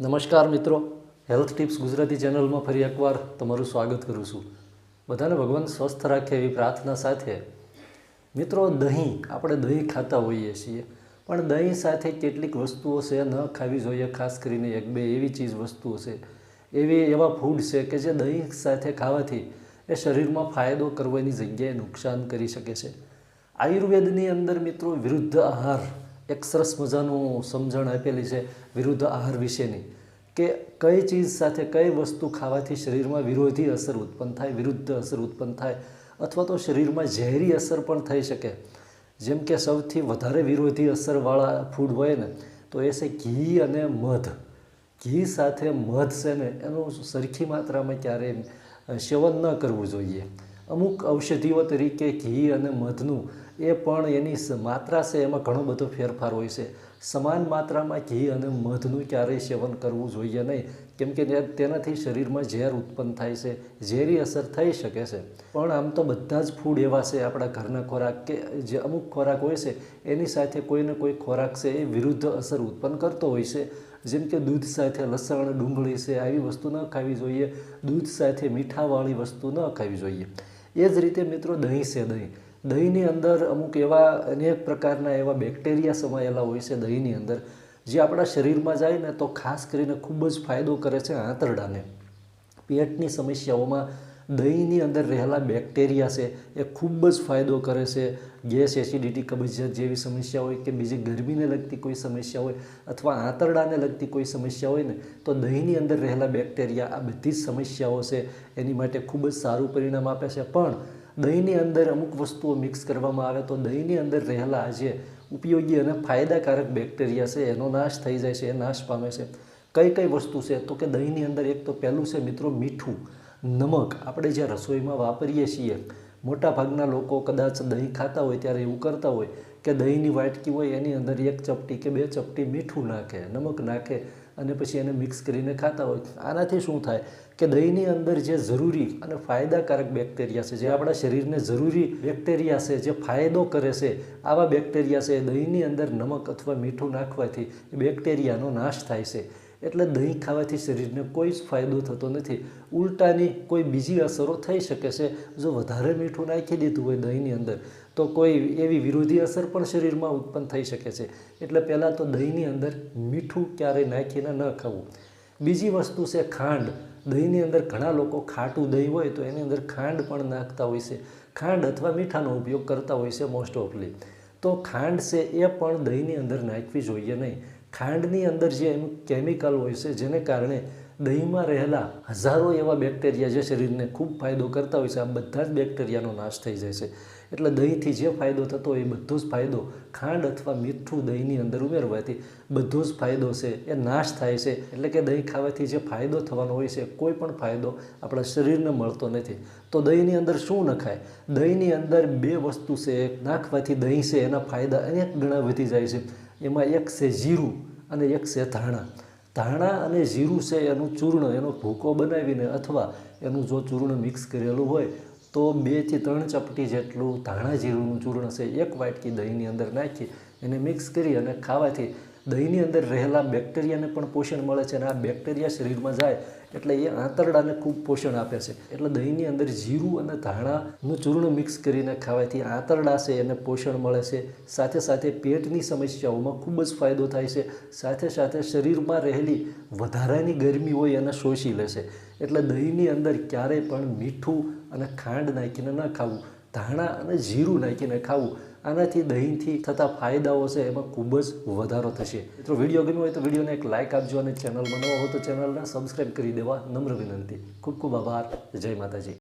નમસ્કાર મિત્રો. Health tips Gujarati ચેનલમાં ફરી એકવાર તમારું સ્વાગત કરું છું. બધાને ભગવાન સ્વસ્થ રાખે એવી પ્રાર્થના સાથે. મિત્રો, દહીં આપણે દહીં ખાતા હોઈએ છીએ, પણ દહીં સાથે કેટલીક વસ્તુઓ છે ન ખાવી જોઈએ, ખાસ કરીને એક બે એવી ચીજ વસ્તુઓ છે. એવી એવા ફૂડ છે કે જે દહીં સાથે ખાવાથી એ શરીરમાં ફાયદો કરવાની જગ્યાએ નુકસાન કરી શકે છે. આયુર્વેદની અંદર મિત્રો, વિરુદ્ધ આહાર એક સરસ મજાનું સમજણ આપેલી છે વિરુદ્ધ આહાર વિશેની, કે કઈ ચીજ સાથે કઈ વસ્તુ ખાવાથી શરીરમાં વિરોધી અસર ઉત્પન્ન થાય, વિરુદ્ધ અસર ઉત્પન્ન થાય, અથવા તો શરીરમાં ઝેરી અસર પણ થઈ શકે. જેમ કે સૌથી વધારે વિરોધી અસરવાળા ફૂડ હોય ને, તો એ છે ઘી અને મધ. ઘી સાથે મધ છે ને, એનું સરખી માત્રામાં ક્યારેય સેવન ન કરવું જોઈએ. અમુક ઔષધિઓ તરીકે ઘી અને મધનું એ પણ એની માત્રા છે, એમાં ઘણો બધો ફેરફાર હોય છે. સમાન માત્રામાં ઘી અને મધનું ક્યારેય સેવન કરવું જોઈએ નહીં. કેમ કે તેનાથી શરીરમાં ઝેર ઉત્પન્ન થાય છે, ઝેરી અસર થઈ શકે છે. પણ આમ તો બધા જ ફૂડ એવા છે, આપણા ઘરના ખોરાક કે જે અમુક ખોરાક હોય છે, એની સાથે કોઈને કોઈ ખોરાક છે એ વિરુદ્ધ અસર ઉત્પન્ન કરતો હોય છે. જેમ કે દૂધ સાથે લસણ, ડુંગળી છે, આવી વસ્તુ ન ખાવી જોઈએ. દૂધ સાથે મીઠાવાળી વસ્તુ ન ખાવી જોઈએ. એ જ રીતે મિત્રો દહીં છે દહીં. દહીંની અંદર અમુક એવા અનેક પ્રકારના એવા બેક્ટેરિયા સમાયેલા હોય છે દહીંની અંદર, જે આપણા શરીરમાં જાય ને તો ખાસ કરીને ખૂબ જ ફાયદો કરે છે આંતરડાને. પેટની સમસ્યાઓમાં દહીંની અંદર રહેલા બેક્ટેરિયા છે એ ખૂબ જ ફાયદો કરે છે. ગેસ એસિડિટી કબજિયાત જેવી સમસ્યા હોય કે બીજી ગરમીને લગતી કોઈ સમસ્યા હોય અથવા આંતરડાને લગતી કોઈ સમસ્યા હોય ને તો દહીંની અંદર રહેલા બેક્ટેરિયા આ બધી જ સમસ્યાઓ છે એની માટે ખૂબ જ સારું પરિણામ આપે છે. પણ દહીંની અંદર અમુક વસ્તુઓ મિક્સ કરવામાં આવે તો દહીંની અંદર રહેલા જે ઉપયોગી અને ફાયદાકારક બેક્ટેરિયા છે, એનો નાશ થઈ જાય છે, એ નાશ પામે છે. કઈ કઈ વસ્તુ છે? તો કે દહીંની અંદર એક તો પહેલું છે મિત્રો મીઠું, નમક. આપણે જે રસોઈમાં વાપરીએ છીએ મોટા ભાગના લોકો કદાચ દહીં ખાતા હોય ત્યારે એવું કરતા હોય કે દહીંની વાટકી હોય, એની અંદર એક ચપટી કે બે ચપટી મીઠું નાખે, નમક નાખે. અને પછી એને મિક્સ કરીને ખાતા હોય. આનાથી શું થાય કે દહીંની અંદર જે જરૂરી અને ફાયદાકારક બેક્ટેરિયા છે, જે આપણા શરીરને જરૂરી બેક્ટેરિયા છે, જે ફાયદો કરે છે, આવા બેક્ટેરિયા છે દહીંની અંદર નમક અથવા મીઠું નાખવાથી એ બેક્ટેરિયાનો નાશ થાય છે. એટલે દહીં ખાવાથી શરીરને કોઈ જ ફાયદો થતો નથી. ઉલટાની કોઈ બીજી અસરો થઈ શકે છે. જો વધારે મીઠું નાખી દીધું હોય દહીંની અંદર તો કોઈ એવી વિરોધી અસર પણ શરીરમાં ઉત્પન્ન થઈ શકે છે. એટલે પહેલાં તો દહીંની અંદર મીઠું ક્યારેય નાખીને ન ખાવું. બીજી વસ્તુ છે ખાંડ. દહીંની અંદર ઘણા લોકો ખાટું દહીં હોય તો એની અંદર ખાંડ પણ નાખતા હોય છે. ખાંડ અથવા મીઠાનો ઉપયોગ કરતા હોય છે મોસ્ટ ઓફલી તો ખાંડ છે એ પણ દહીંની અંદર નાખવી જોઈએ નહીં. ખાંડની અંદર જે એનું કેમિકલ હોય છે જેને કારણે દહીંમાં રહેલા હજારો એવા બેક્ટેરિયા જે શરીરને ખૂબ ફાયદો કરતા હોય છે. આ બધા જ બેક્ટેરિયાનો નાશ થઈ જાય છે. એટલે દહીંથી જે ફાયદો થતો હોય એ બધો જ ફાયદો ખાંડ અથવા મીઠું દહીંની અંદર ઉમેરવાથી બધો જ ફાયદો છે. એ નાશ થાય છે. એટલે કે દહીં ખાવાથી જે ફાયદો થવાનો હોય છે કોઈ પણ ફાયદો આપણા શરીરને મળતો નથી. તો દહીંની અંદર શું નખાય? દહીંની અંદર બે વસ્તુ છે. નાખવાથી દહીં છે. એના ફાયદા અનેક ગણા વધી જાય છે. એમાં એક છે જીરું અને એક છે ધાણા. ધાણા અને જીરું છે એનું ચૂર્ણ, એનો ભૂકો બનાવીને અથવા એનું જો ચૂર્ણ મિક્સ કરેલું હોય, તો બેથી ત્રણ ચપટી જેટલું ધાણા જીરુંનું ચૂર્ણ છે, એક વાટકી દહીંની અંદર નાખી એને મિક્સ કરી અને ખાવાથી દહીંની અંદર રહેલા બેક્ટેરિયાને પણ પોષણ મળે છે અને આ બેક્ટેરિયા શરીરમાં જાય એટલે એ આંતરડાને ખૂબ પોષણ આપે છે. એટલે દહીંની અંદર જીરું અને ધાણાનું ચૂર્ણ મિક્સ કરીને ખાવાથી આંતરડા છે, એને પોષણ મળે છે. સાથે સાથે પેટની સમસ્યાઓમાં ખૂબ જ ફાયદો થાય છે. સાથે સાથે શરીરમાં રહેલી વધારાની ગરમી હોય એને શોષી લે છે. એટલે દહીંની અંદર ક્યારેય પણ મીઠું અને ખાંડ નાખીને ન ખાવું. ધાણા અને જીરું નાખીને ખાવું, આનાથી દહીંથી થતા ફાયદાઓ છે, એમાં ખૂબ જ વધારો થશે. મિત્રો, વીડિયો ગમ્યો હોય તો વિડીયોને એક લાઇક આપજો અને ચેનલ બનાવો હો તો ચેનલને સબસ્ક્રાઈબ કરી દેવા. નમ્ર વિનંતી. ખૂબ ખૂબ આભાર. જય માતાજી.